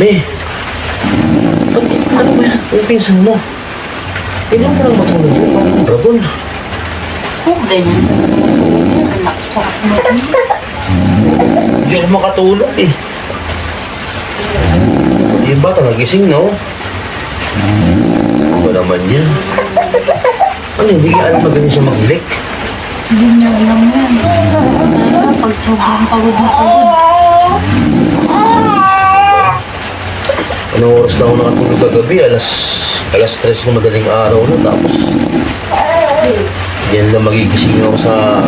Me, ba't, ano ba yan? Yung pinsan mo? Ilan ka lang matulog yun? Parang dragon. Kung ganyan. Ang lakas-lakas mo. Hindi ako makatulog eh. Yung bata nagising, no? Ano ba naman yan? Ano, hindi ka alam magaling siya mag-lick? Hindi niya alam yan. Lalo pag sobrang pagod na pagod. Anong oras na ako nakatulog kagabi? Alas, alas 3 ng madaling araw na. Tapos, yan lang magigising ako sa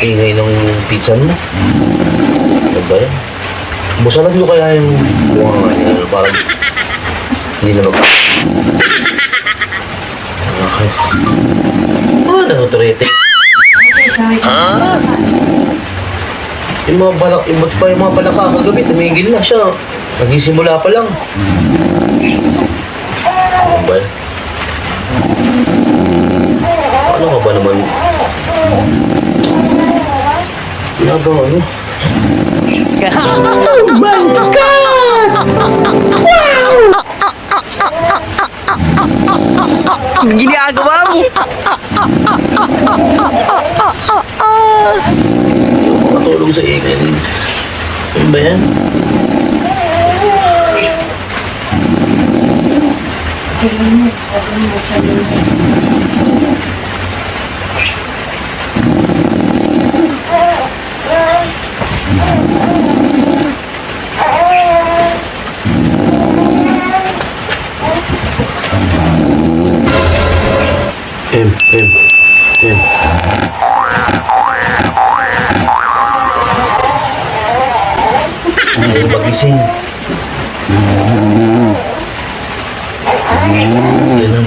ingay ng pizza mo. Ano ba yan? Busanag nyo kaya yung bunga nga niya. ano, Parang hindi na mag... Okay. Ah, nanutrete. Yung mga balak, yung ba't pa yung mga balaka kagabi, tumigil na siya. Nagsisimula pa lang. Ano ba? Ano ka ba naman? Wala ba ano? Ginagawa mo! Hindi ako makatulog sa ingay. Ano ba yan? Sige mo. Sabi mo siya din. M, M, M. Ayaw magising. Ganun.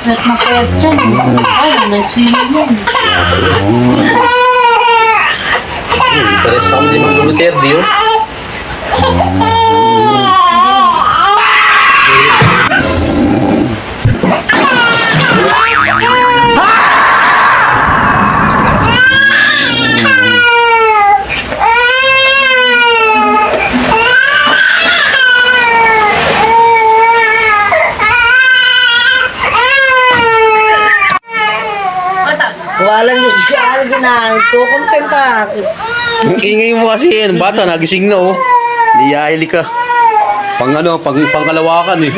Sweat na kaya dyan. Ano, nag-swimming yan. Pares ako di Mang Duterte yun. Walang nyo si Alvin na. Kukontenta. Ingay mo kasi yan. Bata, nagising na oh. Liyahili ka. Pang ano, pang pangkalawakan eh.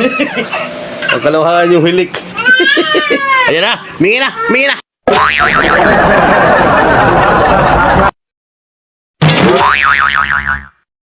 pangkalawakan yung hilik. Ayan na, mingi na, mingi na.